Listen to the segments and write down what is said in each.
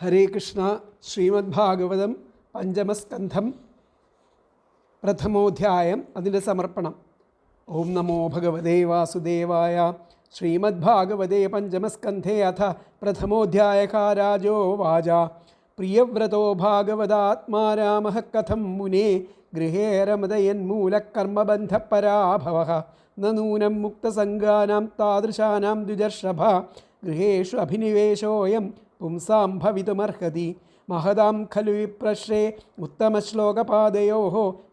ഹരേ കൃഷ്ണ ശ്രീമദ് ഭാഗവതം പഞ്ചമസ്കന്ധം പ്രഥമോധ്യായം അതിന്റെ സമർപ്പണം. ഓം നമോ ഭഗവതേ വാസുദേവായ ശ്രീമദ് ഭാഗവതേ പഞ്ചമസ്കന്ധേ അഥ പ്രഥമോധ്യായകാരാജോ വാച. പ്രിയവ്രതോ ഭാഗവതാത്മാ രാമ കഥം മുനെ ഗൃഹേ രമതയന്മൂലകർമ്മബന്ധപരാഭവ നൂനം മുക്തസംഗാനാം താദൃശാനാം ദ്വിജർഷഭ. ഗൃഹേഷു അഭിനിവേശോയം പുംസാം ഭവിതുമർഹതി മഹതാം ഖലു വിപ്രശ്രേ ഉത്തമശ്ലോകപാദയോ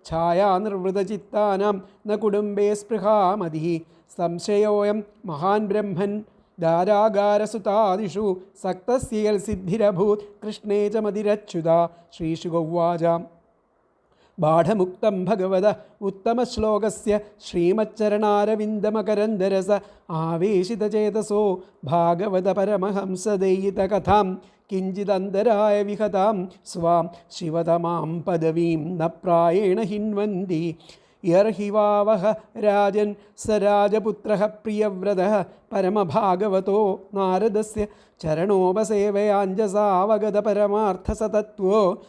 ഛായാനിർവൃതചിത്താനാം ന കുടുംബേ സ്പൃഹാമതി സംശയോയം മഹാൻ ബ്രഹ്മൻ ദാരാഗാരസുതാദിഷു സക്തസ്യൽ സിദ്ധിരഭൂത് കൃഷ്ണേ ച മതിരച്യുത ശ്രീശുഗൗവാച ബാഠമുക്തം ഭഗവത ഉത്തമശ്ലോകസ്യ ശ്രീമച്ചരണാരവിന്ദമകരന്ദരസ ആവേശിതചേതസോ ഭാഗവത പരമഹംസദയിത കഥാം കിഞ്ചിതന്തരായ വിഹതാം സ്വാം ശിവതമാം പദവീം ന പ്രായേണ ഹിൻവന്തി യർഹിവാവഹ രാജൻ സ രാജപുത്ര പ്രിയവ്രത പരമഭാഗവതോ നാരദസ്യ ചരണോപസേവയാഞ്ജസാവഗത പരമാർത്ഥസതത്വോ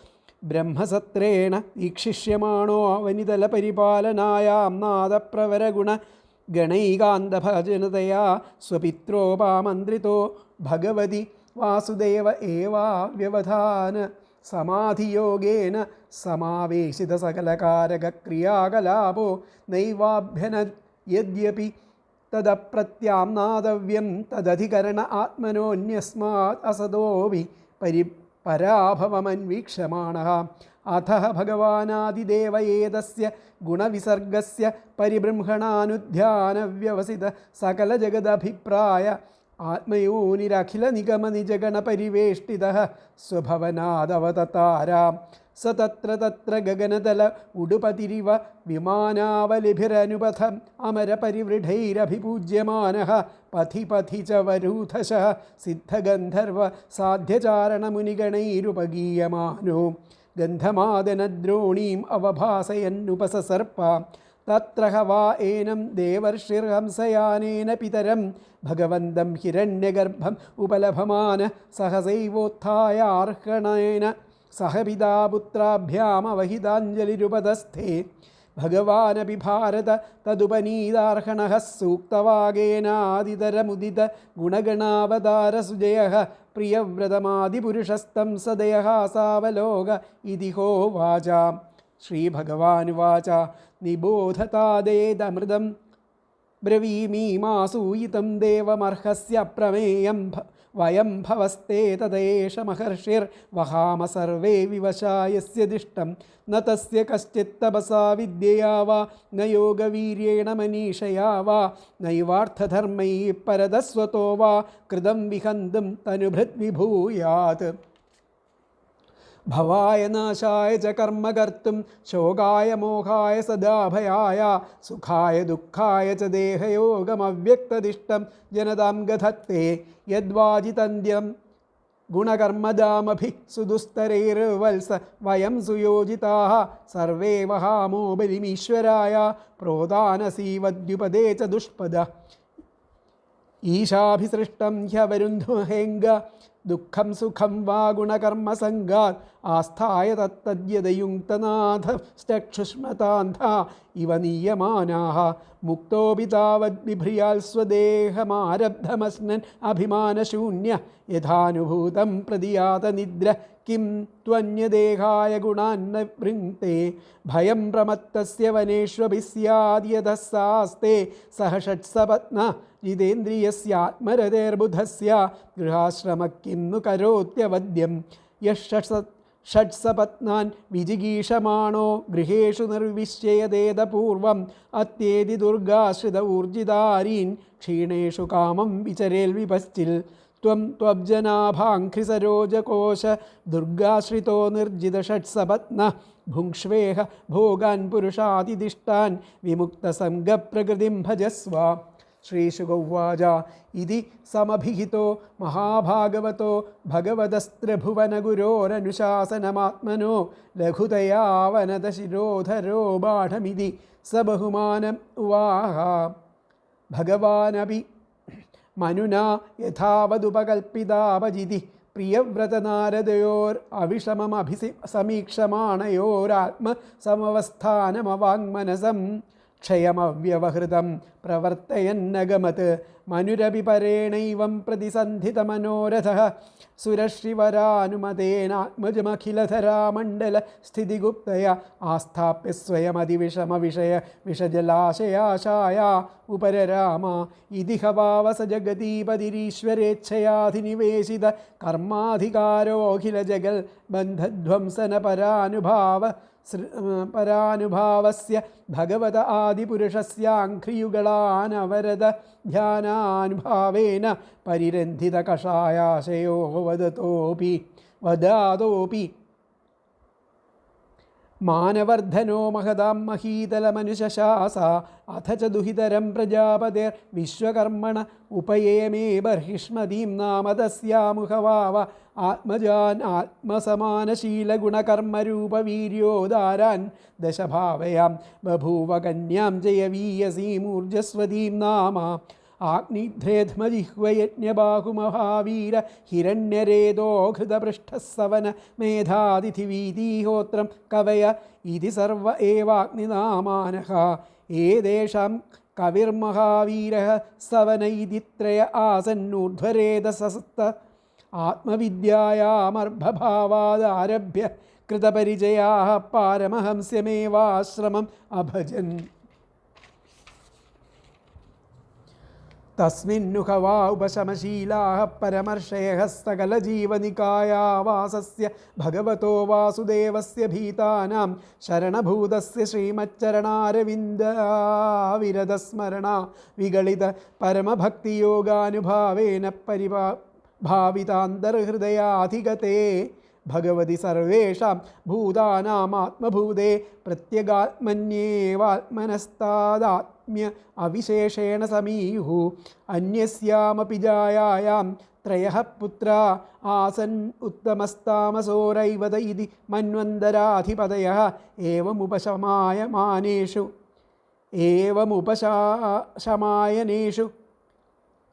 ബ്രഹ്മസത്രേണ ഈക്ഷിഷ്യമാണോ അവനിതലപരിപാലനായാം നാദപ്രവരഗുണ ഗണൈകാന്തഭജനതയാ സ്വപിത്രോപാമന്ത്രിതോ ഭഗവതി വാസുദേവ ഏവാ വ്യവധാന സമാധിയോഗേന സമാവേശിത സകലകാരകക്രിയാകലാപോ നൈവാഭ്യന യദ്യപി തദപ്രത്യാംനാദവ്യം തദധികരണ ആത്മനോന്യസ്മാത് അസതോവി പരി പരാഭവമന്വീക്ഷമാണ. അഥ ഭഗവാനാദിദേവ ഏതസ്യ ഗുണവിസർഗസ്യ പരിബൃംഹണാനുധ്യാനവ്യവസിത സകലജഗദഭിപ്രായ ആത്മയോനിരഖിലനിഗമനിജഗണപരിവേഷ്ടിത സ്വഭവനാദവതതാരാം. സ തത്ര തത്ര ഗഗനതല ഉടുപതിരിവ വിമാനാവലിഭിരനുപഥം അമരപരിവൃഢൈരഭിപൂജ്യമാന. പഥി പഥി ച വരൂഥശ സിദ്ധഗന്ധർവ സാധ്യചാരണമുനിഗണൈരുപഗീയമാനോ ഗന്ധമാദനദ്രോണീം അവഭാസയന്നുപസസർപ്പ. തത്ര ഹ വാ ഏനം ദേവർഷിർഹംസയാനേന പിതരം. ഭഗവന്തം ഹിരണ്യഗർഭം ഉപലഭമാന സഹസൈവോത്ഥായാർഹണേന. സഹപിതാപുത്രാഭ്യാമവഹിതാഞ്ജലിരുപദസ്ഥേ ഭഗവാനപി ഭാരത തദുപനീതാർഹണ സൂക്തവാഗേനാദിതരമുദിത ഗുണഗണാവതാരസുജയ സുജയ പ്രിയവ്രതമാതിപുരുഷസ്തം സദയഹാസാവലോക ഇതിഹോ വാച. ശ്രീഭഗവാനുവാച. നിബോധതാദേതമൃതം ബ്രവീമീമാസൂയിതം ദേവമർഹസ്യ പ്രമേയം വയം ഭവസ്തേ തദേഷ മഹർഷിർവഹാമ സർവേ വിവശായസ്യ ദിഷ്ടം. ന തസ്യ കശ്ചിത്തപസാ വിദ്യയാ വാ ന യോഗവീര്യേണ മനീഷയാ വാ നൈവാർത്ഥധർമ്മൈ പരതസ്വതോ വാ കൃതം വിഹന്തും തനുഭൃത് വിഭൂയാത്. ഭവായ നാശായ ച കർമ്മ കർത്തും ശോകായ മോഹായ സദാഭയായ സുഖായ ദുഃഖായ ച ദേഹയോഗമവ്യക്തദിഷ്ടം ജനതാം ഗധത്തെ യദ്വാജിതന്ത്യം ഗുണകർമ്മദാമഭി സുദുസ്തരൈർവത്സ വയം സുയോജിതാ സർവേ വഹാമോ ബലിമീശ്വരായ പ്രോദാനസീവദ്യുപദേ ച ദുഷ്പദ. ഈശാഭിസൃഷ്ടം ഹ്യവരുന്ധുമഹേംഗ ദുഃഖം സുഖം വാ ഗുണകർമ്മസംഗാ ആസ്ഥായ തത്തദ്യതയുക്തനാഥ ചക്ഷുഷ്മതാന്ധ ഇവ നീയമാനാഹ. മുക്തോപി താവദ്ബിഭ്രിയാൽ സ്വദേഹമാരബ്ധമസ്നൻ അഭിമാനശൂന്യ യഥാനുഭൂതം പ്രതിയാത നിദ്ര കിം ത്വന്യദേഹായ ഗുണാന്ന വൃങ്ക്തെ ഭയം പ്രമത്തസ്യ വനേഷ്വഭി സ്യാദ്യതസ്സാസ്തേ സഹ ഷട്സപത്ന ജിതേന്ദ്രിയസ്യാത്മരതേർബുധസ്യ ഗൃഹാശ്രമക്കിന്നു കരോത്യവദ്യം. യഷ ഷട്സപത്നാൻ വിജിഗീഷമാണോ? ഗൃഹേഷു നിർവിശ്യയതേതപൂർവം അത്യേതി ദുർഗാശ്രിത ഊർജിതാരീൻ. ക്ഷീണേഷു കാമം വിചരേൽ വിപശ്ചിൽ. ത്വം ത്വബ്ജനാഭാഘ്രിസരോജകോശ ദുർഗാശ്രിതോ നിർജിതഷട്സപത്ന ഭുങ്ഷ്വേഹ ഭോഗാൻ പുരുഷാതിദിഷ്ടാൻ വിമുക്തസംഗപ്രകൃതിം ഭജസ്വ. श्रीशुगौवाच इति समभिहितो महाभागवतो भगवदस्त्रभुवनगुरोरनुशासनमात्मनो लघुतयावनतशिरोधरो बाढमिति स बहुमानम् उवाह। भगवानपि मनुना यथावदुपकल्पितावजिति प्रियव्रतनारदयोरविषममभिसि समीक्षमाणयोरात्मसमवस्थानमवाङ्मनसम्। ക്ഷയമവ്യവഹൃതം പ്രവർത്തയന്നഗമത്. മനുരപി പരേണൈവം പ്രതിസന്ധിതമനോരഥ. സുരശ്രിവരാനുമതേനാത്മജമഖിലധരാമണ്ഡല സ്ഥിതിഗുപ്തയ. ആസ്ഥാപ്യ സ്വയമതിവിഷമവിഷയ വിഷജലാശയാശായ. ഉപരരാമ ഇതിഹവാവസ ജഗതീപതിരീശ്വരേച്ഛയാധിനിവേശിത കർമാധികാരോഖില ജഗൽ ബന്ധധ്വംസന പരാനുഭാവ പരാനുഭാവസ്യ ഭഗവത ആദിപുരുഷസ്യാഘ്രിയുഗളാനവരത ധ്യാനാനുഭാവേന പരിരന്ധിത കഷായാശയോ വദതോപി വദാതോപി. മാനവർദ്ധനോ മഹതാം മഹീതലമനുശാസ അഥ ച ദുഹിതരം പ്രജാപതിർ വിശ്വകർമ്മണ ഉപയേമേ ബർഹിഷ്മതീം നാമ തസ്യാമുഖവാവ ആത്മസമാനശീല ഗുണകർമ്മരൂപവീര്യോദാരാൻ ദശഭാവയാം ബഭൂവ കന്യാം ജയവീയസീമൂർജസ്വതീം നാമ. ആഗ്നിധ്രേധ്മജിഹ്വയജ്ഞബാഹുമഹാവീര ഹിരണ്യരേതോഘൃതപൃഷ്ഠസ്സവന മേധാതിഥിവീതീഹോത്രം കവയ ഇതി സർവ ഏവാഗ്നിനാമാനഃ ഏതേഷാം കവിർമഹാവീര സവന ഇതി ആസന്നൂർധ്വരേതസസ്ത ആത്മവിദ്യയാമർഭഭാവാദാരഭ്യ കൃതപരിചയാ പാരമഹംസ്യമേവാശ്രമം അഭജൻ. തസ്മിന്നുഹവാ ഉപശമശീലാ പരമർഷയ സകലജീവനികായാവാസസ്യ ഭഗവതോ വാസുദേവസ്യ ഭീതാനാം ശരണഭൂതസ്യ ശ്രീമച്ചരണാരവിന്ദാവിരതസ്മരണ വിഗളിത പരമഭക്തിയോഗാനുഭാവേന പരിപാ ഭാവിതാന്തർഹൃദയാധിഗത്തെ ഭഗവതി സർവേഷാം ഭൂതാനാമാത്മഭൂതേ പ്രത്യഗാത്മന്യേവാത്മനസ്താദാത്മ്യ അവിശേഷേണ സമീഹു അന്യസ്യാമപി ജായാം ത്രയ പുത്ര ആസൻ ഉത്തമസ്താമസോരൈവത ഇതി മന്വന്തരാധിപതയ ഏവമുപശമായമാനേഷു ഏവമുപശാ ശമായനേഷു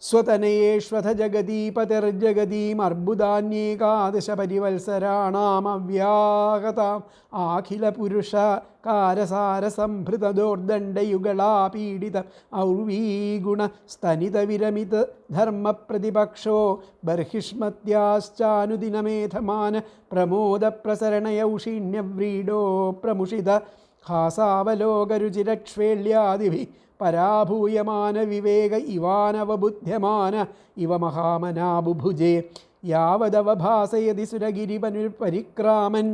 സ്വതനയേഷ്വഥ ജഗദീപതിർജഗദീമർബുദാന്യേകാദശ പരിവത്സരാണാമവ്യാഹതാം ആഖിലപുരുഷകാരസാരസംഭൃതദോർദണ്ഡയുഗളാപീഡിത ഔർവീഗുണ സ്തനിതവിരമിത ധർമ്മപ്രതിപക്ഷോ ബർഹിഷ്മത്യാശ്ചാനുദിനമേധമാന പ്രമോദപ്രസരണയൗഷീണ്യവ്രീഡോ പ്രമുഷിത ഹാസാവലോകരുചിരക്ഷ്വേള്യാദിഭിः പരാഭൂയമാന വിവേക ഇവാനവബുദ്ധ്യമാന ഇവ മഹാമനാബുഭുജേ. യാവദവഭാസയതി സുരഗിരിപനുപരിക്രാമൻ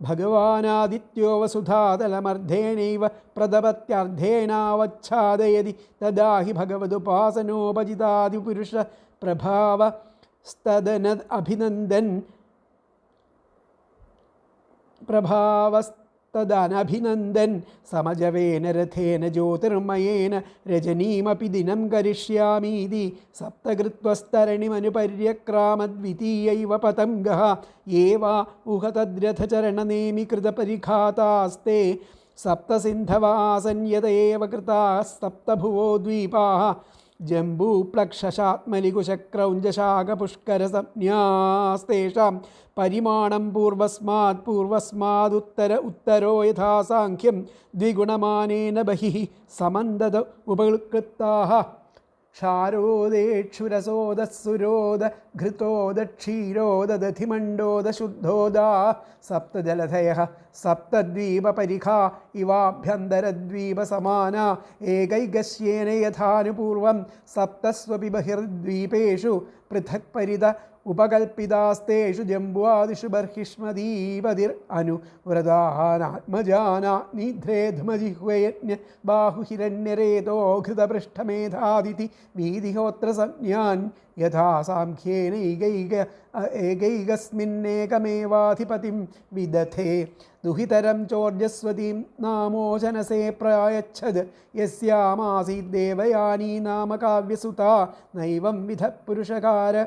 ഭഗവാനാദിത്യോ വസുധാതലമർദ്ധേനൈവ പ്രതപത്യർദ്ധേനാവച്ഛാദയതി തദാ ഹി പ്രഭാവ സ്തദന അഭിനന്ദൻ പ്രഭാവസ്തദനഭിനന്ദൻ സമജവേന രഥേന ജ്യോതിർമയേന രജനീമപി ദിനം കരിഷ്യാമീതി സപ്തകൃത്വസ്തരണിമനുപര്യക്രാമദ്വിതീയൈവ പതംഗ ഏവാ ഉഹതദ്രഥചരണനേമി കൃതപരിഘാതാസ്ते സപ്തസിന്ധവാസന്യത ഏവ കൃതാः ദ്വീപാः ജംബൂപ്ലക്ഷശാത്മലികുശക്രൗഞ്ചശാഖപുഷ്കരസംജ്ഞാസ്തേഷാം പരിമാണം പൂർവസ്മാത് പൂർവസ്മാദുത്തര ഉത്തരോ യഥാസാഖ്യം ദ്വിഗുണമാനേന ബഹിः സമന്തത ഉപകൃത്താः ക്ഷാരോദേക്ഷുരസോദസുരോദ ഘൃതോദക്ഷീരോദധിമണ്ഡോദ ശുദ്ധോദാ സപ്തജലധയः സപ്തദ്വീപപരിഖാ ഇവാഭ്യന്തരദ്വീപസമാന ഏകൈകശ്യേന യഥാനുപൂർവം സപ്തസ്വപി ബഹിർദ്വീപേഷു പൃഥക് പരിത ഉപകൽപ്പിതാസ്തേഷു ജംബുവാദിഷു ബർഹിഷ്മദീപതിർ അനുവ്രതാനാത്മജാനാഗ്നിധ്രേധ്മജിഹ്വയജ്ഞ ബാഹുഹിരണ്യരേതോ ഘൃതപൃഷ്ഠമേധാദിതി വീതിഹോത്ര സംജ്ഞാൻ യഥാ സാഖ്യേനൈകൈക ഏകൈകസ്മിന്നേകമേവാധിപതിം വിദധേ. ദുഹിതരം ചോർജസ്വതീം നാമോചനസേ പ്രായച്ഛത് യസ്യാമാസീദ്ദേവയാനീ നാമ കാവ്യസുത നൈവം വിധ പുരുഷകാര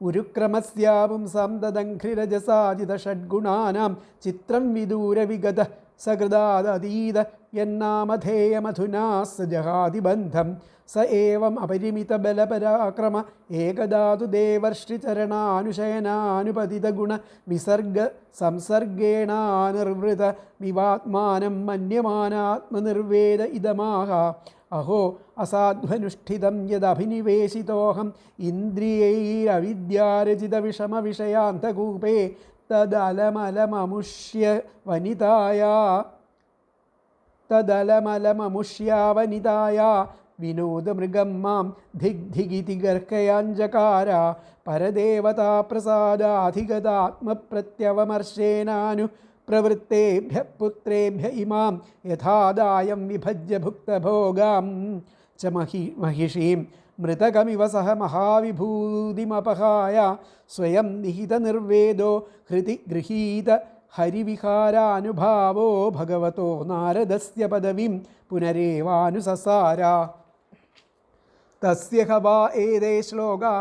ഉരുക്രമസ്യാപുംസന്തദംഘ്രിരജസാജിതഷഡ്ഗുണാനാം ചിത്രം വിദൂരവിഗത സഹൃദാദീത എന്നാമധേയമധുനാ സജഹാതിബന്ധം സ ഏവം അപരിമിത ബലപരാക്രമ ഏകദാതു ദേവർഷിചരണാനുശയനാനുപതിതഗുണ വിസർഗ സംസർഗേണാനിർവൃത വിവാത്മാനം മന്യമാനാത്മനിർവേദ ഇതമാഹ. അഹോ അസാധ്വനുഷ്ഠിതം യദഭിനിവേശിതോഹം ഇന്ദ്രിയൈരവിദ്യാരചിത വിഷമവിഷയാന്തകൂപേ തദലമലമമുഷ്യ വനിതായ തദലമലമമുഷ്യ വനിതായ വിനോദമൃഗം മാം ധിഗ്ധിഗിതി ഗർക്കയാഞ്ചകാര പരദേവതാപ്രസാദാധിഗതാത്മപ്രത്യവമർശേനാനു പ്രവൃത്തേഭ്യ പുത്രേഭ്യ ഇമാം യഥാദായം വിഭജ്യ ഭുക്തഭോഗാം ച മഹി മഹിഷീം മൃതകമിവ സഹ മഹാവിഭൂതിമപഹായ സ്വയം നിഹിത നിർവേദോ ഹൃതി ഗൃഹീത ഹരിവിഹാരാനുഭാവോ ഭഗവതോ നാരദസ്യ പദവിം പുനരേവാനുസസാര തസ്യ ഹ വാ ഏതേ ശ്ലോകാ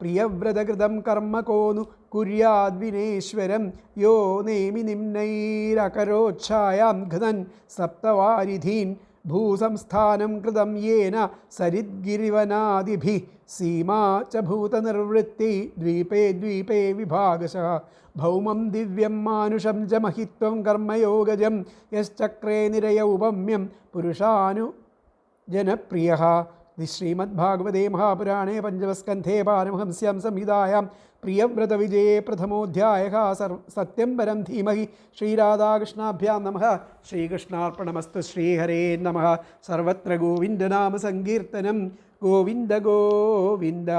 പ്രിയവ്രതകൃതം കർമ്മ കോनु കുര്യാദ്വിനേശ്വരം. യോ നേമി നിംനൈരകരോച്ഛായാം ഘതൻ സപ്തവാരിധീൻ. ഭൂസംസ്ഥാനം കൃതം യേന സരിദ്ഗിരിവനാദിഭി. സീമാ ച ഭൂതനിർവൃത്തി ദ്വീപേ ദ്വീപേ വിഭാഗശ. ഭൗമം ദിവ്യം മാനുഷം ച മഹിത്വം കർമ്മയോഗജം. യശ്ചക്രേ നിരയ ഉപമ്യം പുരുഷാനു ജനപ്രിയ. ശ്രീമദ്ഭാഗവതേ മഹാപുരാണേ പഞ്ചമസ്കന്ധേ പാരമഹംസ്യാം സംഹിതായാം. പ്രിയവ്രതവിജയേ പ്രഥമോധ്യായ സത്യം പരം ധീമഹി. ശ്രീരാധാകൃഷ്ണാഭ്യാം നമ. ശ്രീകൃഷ്ണാർപ്പണമസ്തു ശ്രീഹരേ നമ. സർവത്ര ഗോവിന്ദനാമ സങ്കീർത്തനം. ഗോവിന്ദ ഗോവിന്ദ.